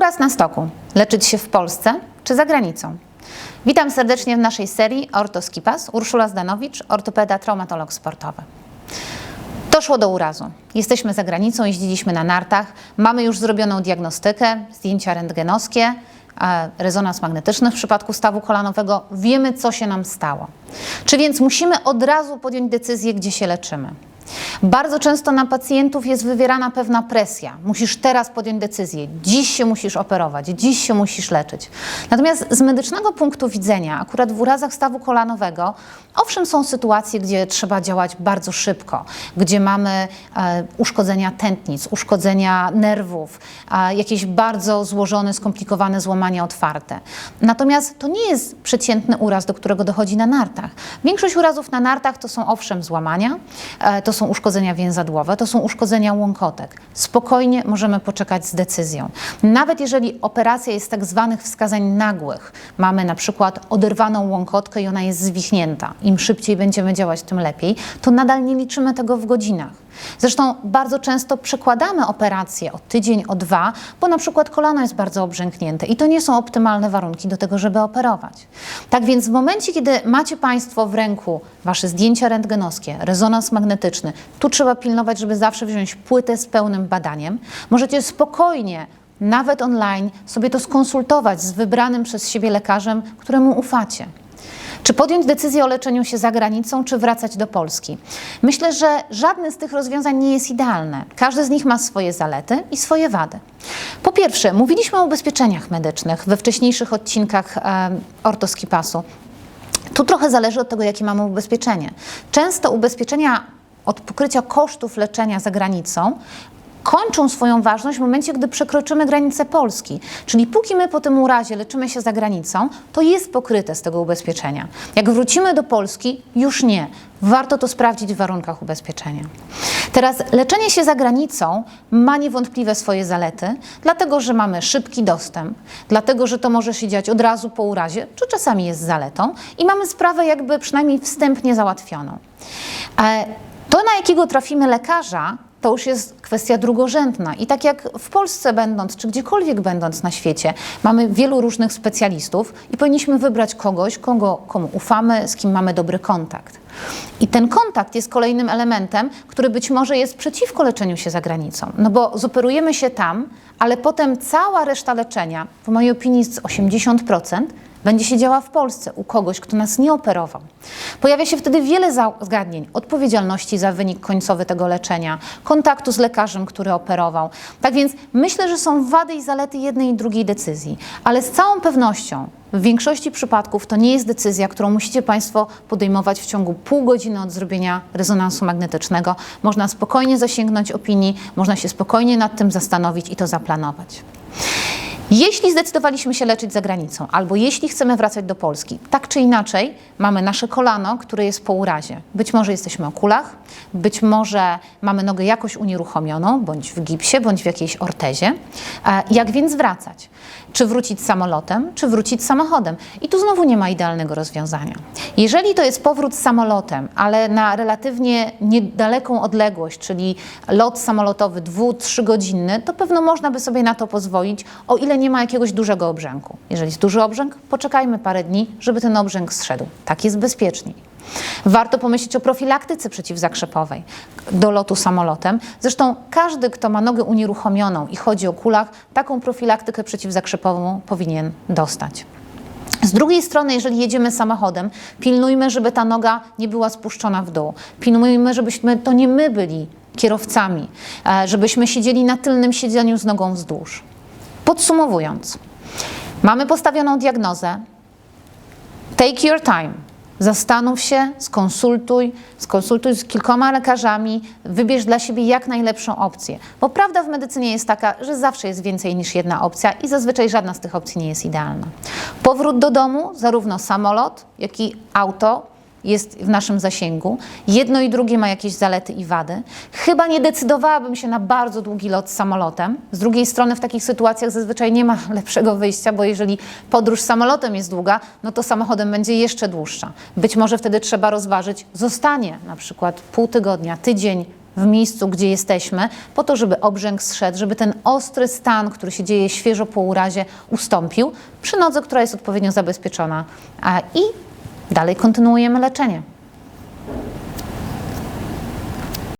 Uraz na stoku. Leczyć się w Polsce czy za granicą? Witam serdecznie w naszej serii Ortoskipas. Urszula Zdanowicz, ortopeda, traumatolog sportowy. Doszło do urazu. Jesteśmy za granicą, jeździliśmy na nartach, mamy już zrobioną diagnostykę, zdjęcia rentgenowskie, rezonans magnetyczny w przypadku stawu kolanowego. Wiemy, co się nam stało. Czy więc musimy od razu podjąć decyzję, gdzie się leczymy? Bardzo często na pacjentów jest wywierana pewna presja. Musisz teraz podjąć decyzję, dziś się musisz operować, dziś się musisz leczyć. Natomiast z medycznego punktu widzenia, akurat w urazach stawu kolanowego, owszem, są sytuacje, gdzie trzeba działać bardzo szybko, gdzie mamy e, uszkodzenia tętnic, uszkodzenia nerwów, e, jakieś bardzo złożone, skomplikowane złamania otwarte. Natomiast to nie jest przeciętny uraz, do którego dochodzi na nartach. Większość urazów na nartach to są owszem złamania, e, to są uszkodzenia więzadłowe, to są uszkodzenia łąkotek. Spokojnie możemy poczekać z decyzją. Nawet jeżeli operacja jest tak zwanych wskazań nagłych, mamy na przykład oderwaną łąkotkę i ona jest zwichnięta, im szybciej będziemy działać, tym lepiej, to nadal nie liczymy tego w godzinach. Zresztą bardzo często przekładamy operację o tydzień, o dwa, bo na przykład kolano jest bardzo obrzęknięte i to nie są optymalne warunki do tego, żeby operować. Tak więc w momencie, kiedy macie Państwo w ręku Wasze zdjęcia rentgenowskie, rezonans magnetyczny, tu trzeba pilnować, żeby zawsze wziąć płytę z pełnym badaniem. Możecie spokojnie nawet online sobie to skonsultować z wybranym przez siebie lekarzem, któremu ufacie. Czy podjąć decyzję o leczeniu się za granicą, czy wracać do Polski? Myślę, że żadne z tych rozwiązań nie jest idealne. Każde z nich ma swoje zalety i swoje wady. Po pierwsze, mówiliśmy o ubezpieczeniach medycznych we wcześniejszych odcinkach e, Ortoskipasu. Tu trochę zależy od tego, jakie mamy ubezpieczenie. Często ubezpieczenia od pokrycia kosztów leczenia za granicą kończą swoją ważność w momencie, gdy przekroczymy granicę Polski. Czyli póki my po tym urazie leczymy się za granicą, to jest pokryte z tego ubezpieczenia. Jak wrócimy do Polski, już nie. Warto to sprawdzić w warunkach ubezpieczenia. Teraz leczenie się za granicą ma niewątpliwe swoje zalety, dlatego że mamy szybki dostęp, dlatego że to może się dziać od razu po urazie, czy czasami jest zaletą i mamy sprawę jakby przynajmniej wstępnie załatwioną. E, To, na jakiego trafimy lekarza, to już jest kwestia drugorzędna. I tak jak w Polsce będąc, czy gdziekolwiek będąc na świecie, mamy wielu różnych specjalistów i powinniśmy wybrać kogoś, kogo, komu ufamy, z kim mamy dobry kontakt. I ten kontakt jest kolejnym elementem, który być może jest przeciwko leczeniu się za granicą. No bo zoperujemy się tam, ale potem cała reszta leczenia, w mojej opinii z 80%, będzie się działa w Polsce u kogoś, kto nas nie operował. Pojawia się wtedy wiele zagadnień, odpowiedzialności za wynik końcowy tego leczenia, kontaktu z lekarzem, który operował. Tak więc myślę, że są wady i zalety jednej i drugiej decyzji, ale z całą pewnością w większości przypadków to nie jest decyzja, którą musicie Państwo podejmować w ciągu pół godziny od zrobienia rezonansu magnetycznego. Można spokojnie zasięgnąć opinii, można się spokojnie nad tym zastanowić i to zaplanować. Jeśli zdecydowaliśmy się leczyć za granicą, albo jeśli chcemy wracać do Polski, tak czy inaczej mamy nasze kolano, które jest po urazie. Być może jesteśmy o kulach, być może mamy nogę jakoś unieruchomioną, bądź w gipsie, bądź w jakiejś ortezie. E, Jak więc wracać? Czy wrócić samolotem, czy wrócić samochodem? I tu znowu nie ma idealnego rozwiązania. Jeżeli to jest powrót samolotem, ale na relatywnie niedaleką odległość, czyli lot samolotowy dwu, trzygodzinny, to pewno można by sobie na to pozwolić, o ile nie ma jakiegoś dużego obrzęku. Jeżeli jest duży obrzęk, poczekajmy parę dni, żeby ten obrzęk zszedł. Tak jest bezpieczniej. Warto pomyśleć o profilaktyce przeciwzakrzepowej do lotu samolotem. Zresztą każdy, kto ma nogę unieruchomioną i chodzi o kulach, taką profilaktykę przeciwzakrzepową powinien dostać. Z drugiej strony, jeżeli jedziemy samochodem, pilnujmy, żeby ta noga nie była spuszczona w dół. Pilnujmy, żebyśmy to nie my byli kierowcami, e, żebyśmy siedzieli na tylnym siedzeniu z nogą wzdłuż. Podsumowując, mamy postawioną diagnozę. Take your time. Zastanów się, skonsultuj, skonsultuj z kilkoma lekarzami, wybierz dla siebie jak najlepszą opcję. Bo prawda w medycynie jest taka, że zawsze jest więcej niż jedna opcja i zazwyczaj żadna z tych opcji nie jest idealna. Powrót do domu, zarówno samolot, jak i auto, jest w naszym zasięgu. Jedno i drugie ma jakieś zalety i wady. Chyba nie decydowałabym się na bardzo długi lot samolotem. Z drugiej strony w takich sytuacjach zazwyczaj nie ma lepszego wyjścia, bo jeżeli podróż samolotem jest długa, no to samochodem będzie jeszcze dłuższa. Być może wtedy trzeba rozważyć zostanie na przykład pół tygodnia, tydzień w miejscu, gdzie jesteśmy, po to, żeby obrzęk zszedł, żeby ten ostry stan, który się dzieje świeżo po urazie, ustąpił przy nodze, która jest odpowiednio zabezpieczona. I dalej kontynuujemy leczenie.